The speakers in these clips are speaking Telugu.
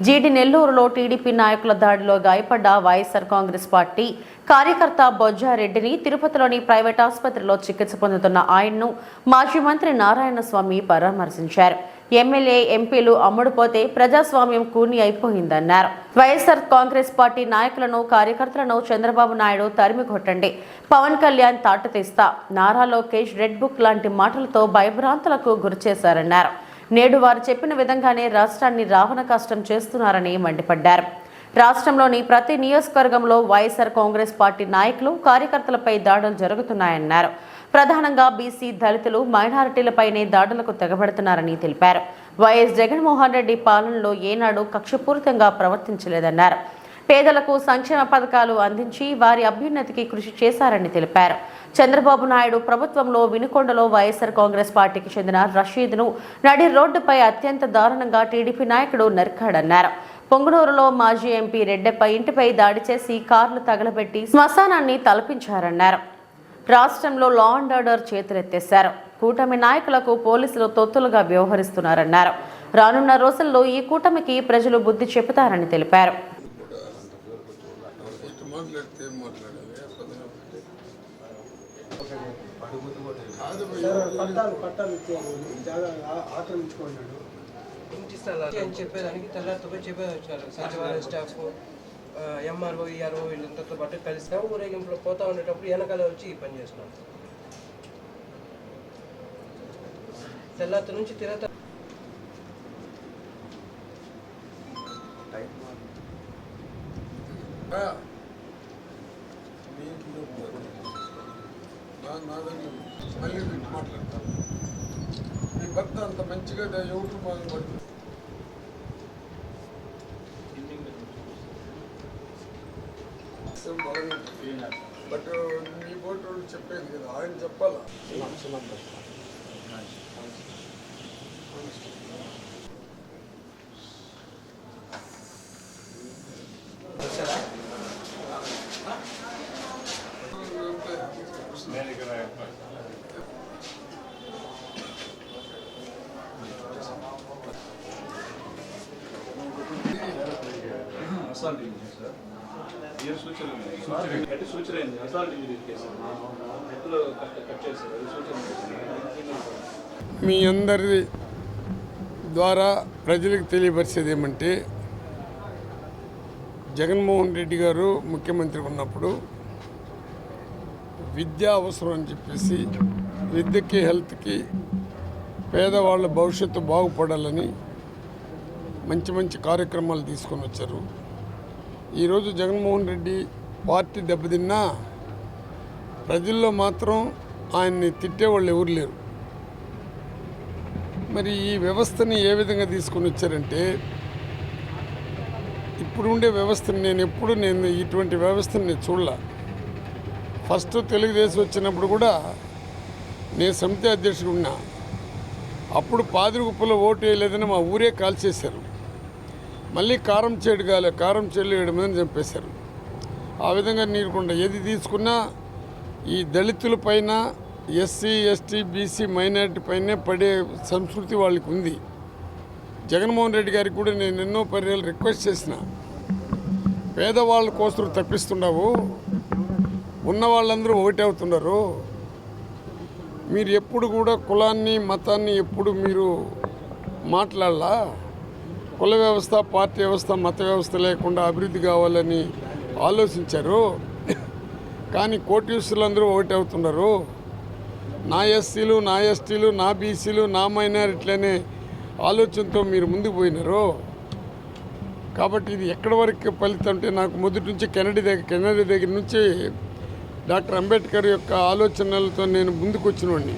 జీడి నెల్లూరులో టీడీపీ నాయకుల దాడిలో గాయపడ్డ వైఎస్ఆర్ కాంగ్రెస్ పార్టీ కార్యకర్త బొజ్జారెడ్డిని తిరుపతిలోని ప్రైవేట్ ఆసుపత్రిలో చికిత్స పొందుతున్న ఆయన్ను మాజీ మంత్రి నారాయణస్వామి పరామర్శించారు. ఎమ్మెల్యే ఎంపీలు అమ్ముడుపోతే ప్రజాస్వామ్యం కూని అయిపోయిందన్నారు. వైఎస్ఆర్ కాంగ్రెస్ పార్టీ నాయకులను కార్యకర్తలను చంద్రబాబు నాయుడు తరిమి కొట్టండి పవన్ కళ్యాణ్ తాట తీస్తా నారా లోకేష్ రెడ్ బుక్ లాంటి మాటలతో భయభ్రాంతులకు గురిచేశారన్నారు. నేడు వారు చెప్పిన విధంగానే రాష్ట్రాన్ని రావణ కష్టం చేస్తున్నారని మండిపడ్డారు. రాష్ట్రంలోని ప్రతి నియోజకవర్గంలో వైఎస్ఆర్ కాంగ్రెస్ పార్టీ నాయకులు కార్యకర్తలపై దాడులు జరుగుతున్నాయన్నారు. ప్రధానంగా బీసీ దళితులు మైనారిటీలపైనే దాడులకు తెగబడుతున్నారని తెలిపారు. వైఎస్ జగన్మోహన్ రెడ్డి పాలనలో ఏనాడు కక్షపూరితంగా ప్రవర్తించలేదన్నారు. పేదలకు సంక్షేమ పథకాలు అందించి వారి అభ్యున్నతికి కృషి చేశారని తెలిపారు. చంద్రబాబు నాయుడు ప్రభుత్వంలో వినుకొండలో వైఎస్ఆర్ కాంగ్రెస్ పార్టీకి చెందిన రషీద్ను నడి రోడ్డుపై అత్యంత దారుణంగా టీడీపీ నాయకుడు నరికాడన్నారు. పొంగునూరులో మాజీ ఎంపీ రెడ్డెపై ఇంటిపై దాడి చేసి కార్లు తగలబెట్టి శ్మశానాన్ని తలపించారన్నారు. రాష్ట్రంలో లా అండ్ ఆర్డర్ చేతులెత్తేశారు. కూటమి నాయకులకు పోలీసులు తొత్తులుగా వ్యవహరిస్తున్నారన్నారు. రానున్న రోజుల్లో ఈ కూటమికి ప్రజలు బుద్ధి చెబుతారని తెలిపారు. మాట్లాడితే ఏం మాట్లాడాలి? పదన కాదు పట్టాలు పట్టాలు ఇచ్చేయాలి జాగా ఆ- ఆక్రమించుకున్నాడు ఇంటి స్థలాలు అని చెప్పేదానికి తెల్లారితో చెప్పేది వచ్చారు. సచివాలయ స్టాఫ్ ఎంఆర్ఓ ఈఆర్ఓ వీళ్ళందరితో పాటు కలిసి. ఊరేగింపులో పోతా ఉండేటప్పుడు వెనకాల వచ్చి ఈ పని చేస్తున్నాం. తెల్లారి నుంచి తిరగత నా నా మళ్ళీ పెట్టి మాట్లాడతాను. మీ భర్త అంత మంచిగా ఎవరు మాకు పడుతుంది బట్ మీ బోటు వాళ్ళు చెప్పేది కదా ఆయన చెప్పాలా? అసాల్ట్ సార్ ఏం సూచన అంటే సూచన ఏంది అసాల్ట్ ఇంజరీ కేసు ఎత్తులో కట్ చేశారు. సూచన మీ అందరి ద్వారా ప్రజలకు తెలియపరిచేది ఏమంటే జగన్మోహన్ రెడ్డి గారు ముఖ్యమంత్రి ఉన్నప్పుడు విద్య అవసరం అని చెప్పేసి విద్యకి హెల్త్కి పేదవాళ్ళ భవిష్యత్తు బాగుపడాలని మంచి మంచి కార్యక్రమాలు తీసుకొని వచ్చారు. ఈరోజు జగన్మోహన్ రెడ్డి పార్టీ దెబ్బతిన్నా ప్రజల్లో మాత్రం ఆయన్ని తిట్టేవాళ్ళు ఎవరు లేరు. మరి ఈ వ్యవస్థని ఏ విధంగా తీసుకొని వచ్చారంటే ఇప్పుడు ఉండే వ్యవస్థను నేను ఎప్పుడు నేను ఇటువంటి వ్యవస్థని నేను చూడలే. ఫస్ట్ తెలుగుదేశం వచ్చినప్పుడు కూడా నేను సమితి అధ్యక్షుడు ఉన్నా. అప్పుడు పాదిరిగుప్పలో ఓటు వేయలేదని మా ఊరే కాల్చేశారు. మళ్ళీ కారం చేడు కాలే కారం చెల్లి ఏడు మందిని చంపేశారు. ఆ విధంగా నీరుకుండా ఏది తీసుకున్నా ఈ దళితుల పైన ఎస్సీ ఎస్టీ బీసీ మైనారిటీ పైనే పడే సంస్కృతి వాళ్ళకి ఉంది జగన్మోహన్ రెడ్డి గారికి కూడా నేను ఎన్నో పర్యాలు రిక్వెస్ట్ చేసిన. పేదవాళ్ళ కోసం తప్పిస్తున్నావు ఉన్న వాళ్ళందరూ ఒకటే అవుతున్నారు. మీరు ఎప్పుడు కూడా కులాన్ని మతాన్ని ఎప్పుడు మీరు మాట్లాడాలా? కుల వ్యవస్థ పార్టీ వ్యవస్థ మత వ్యవస్థ లేకుండా అభివృద్ధి కావాలని ఆలోచించారు. కానీ కోటీశ్వరులందరూ ఒకటి అవుతున్నారు. నా ఎస్సీలు నా ఎస్టీలు నా బీసీలు నా మైనారిటీలనే ఆలోచనతో మీరు ముందుకు పోయినారు. కాబట్టి ఇది ఎక్కడి వరకు ఫలితం అంటే నాకు మొదటి నుంచి కెనడీ దగ్గర కెనడీ దగ్గర నుంచి డాక్టర్ అంబేద్కర్ యొక్క ఆలోచనలతో నేను ముందుకు వచ్చినవాడిని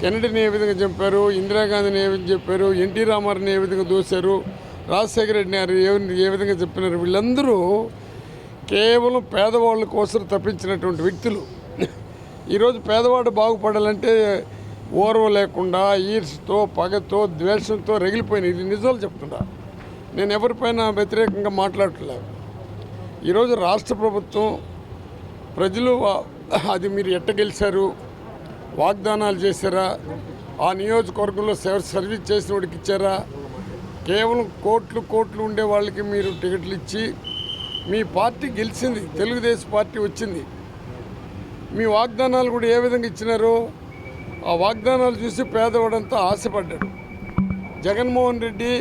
కెనడీని ఏ విధంగా చెప్పారు ఇందిరాగాంధీని ఏ విధంగా చెప్పారు ఎన్టీ రామారావుని ఏ విధంగా దూశారు రాజశేఖర రెడ్డి గారు ఏ ఏ విధంగా చెప్పినారు వీళ్ళందరూ కేవలం పేదవాళ్ళ కోసం తప్పించినటువంటి వ్యక్తులు. ఈరోజు పేదవాడు బాగుపడాలంటే ఓర్వ లేకుండా ఈర్ష్తో పగతో ద్వేషంతో రగిలిపోయిన ఇది నిజాలు చెప్తున్నా. నేను ఎవరిపైన వ్యతిరేకంగా మాట్లాడట్లేదు ఈరోజు రాష్ట్ర ప్రభుత్వం ప్రజలు అది మీరు ఎట్ట గెలిచారు వాగ్దానాలు చేశారా? ఆ నియోజకవర్గంలో సర్వీస్ చేసిన వాడికి ఇచ్చారా? కేవలం కోట్లు కోట్లు ఉండే వాళ్ళకి మీరు టికెట్లు ఇచ్చి మీ పార్టీ గెలిచింది తెలుగుదేశం పార్టీ వచ్చింది. మీ వాగ్దానాలు కూడా ఏ విధంగా ఇచ్చినారో ఆ వాగ్దానాలు చూసి పేదవాడంతా ఆశపడ్డాడు. జగన్మోహన్ రెడ్డి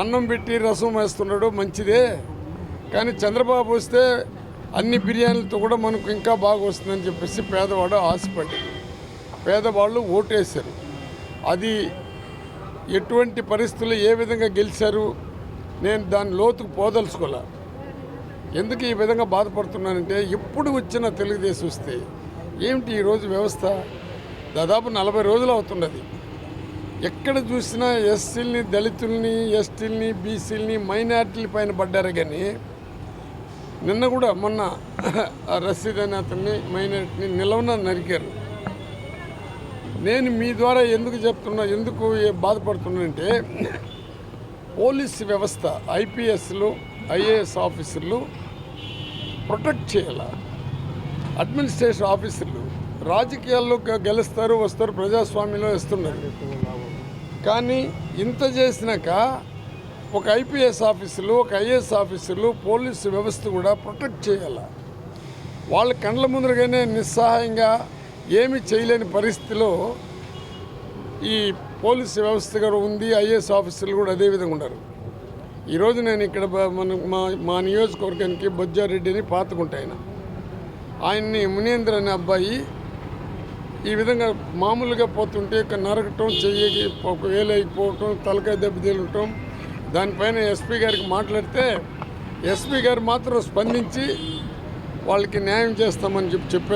అన్నం పెట్టి రసం వేస్తున్నాడు మంచిదే. కానీ చంద్రబాబు వస్తే అన్ని బిర్యానీలతో కూడా మనకు ఇంకా బాగా వస్తుందని చెప్పేసి పేదవాడు ఆశపడ్డాడు. పేదవాళ్ళు ఓటేశారు. అది ఎటువంటి పరిస్థితుల్లో ఏ విధంగా గెలిచారు నేను దాని లోతుకు పోదలుచుకోలే. ఎందుకు ఈ విధంగా బాధపడుతున్నానంటే ఎప్పుడు వచ్చిన తెలుగుదేశం వస్తే ఏమిటి ఈరోజు వ్యవస్థ? దాదాపు నలభై రోజులు అవుతున్నది. ఎక్కడ చూసినా ఎస్సీలని దళితుల్ని ఎస్టీలని బీసీలని మైనార్టీల పైన పడ్డారు కానీ నిన్న కూడా మొన్న ఆ రసీద్ అనే అతన్ని మైనార్టీని నిలవన నరికారు. నేను మీ ద్వారా ఎందుకు చెప్తున్నా ఎందుకు బాధపడుతున్నానంటే పోలీస్ వ్యవస్థ ఐపీఎస్లు ఐఏఎస్ ఆఫీసర్లు ప్రొటెక్ట్ చేయాల? అడ్మినిస్ట్రేషన్ ఆఫీసర్లు రాజకీయాల్లో గెలుస్తారు వస్తారు ప్రజాస్వామ్యంలో ఇస్తున్నారు కానీ ఇంత చేసినాక ఒక ఐపీఎస్ ఆఫీసులు ఒక ఐఏఎస్ ఆఫీసర్లు పోలీసు వ్యవస్థ కూడా ప్రొటెక్ట్ చేయాలి? వాళ్ళ కండ్ల ముందరగానే నిస్సహాయంగా ఏమి చేయలేని పరిస్థితిలో ఈ పోలీస్ వ్యవస్థ కూడా ఉంది ఐఏఎస్ ఆఫీసర్లు కూడా అదే విధంగా ఉన్నారు. ఈరోజు నేను ఇక్కడ మన మా మా నియోజకవర్గానికి బొజ్జారెడ్డిని పాతుకుంటా ఆయన. ఆయన్ని మునీంద్ర అనే అబ్బాయి ఈ విధంగా మామూలుగా పోతుంటే నరకటం చెయ్యి ఒక వేలు తలకాయ దెబ్బ తేలటం దానిపైన ఎస్పీ గారికి మాట్లాడితే ఎస్పీ గారు మాత్రం స్పందించి వాళ్ళకి న్యాయం చేస్తామని చెప్పి చెప్పారు.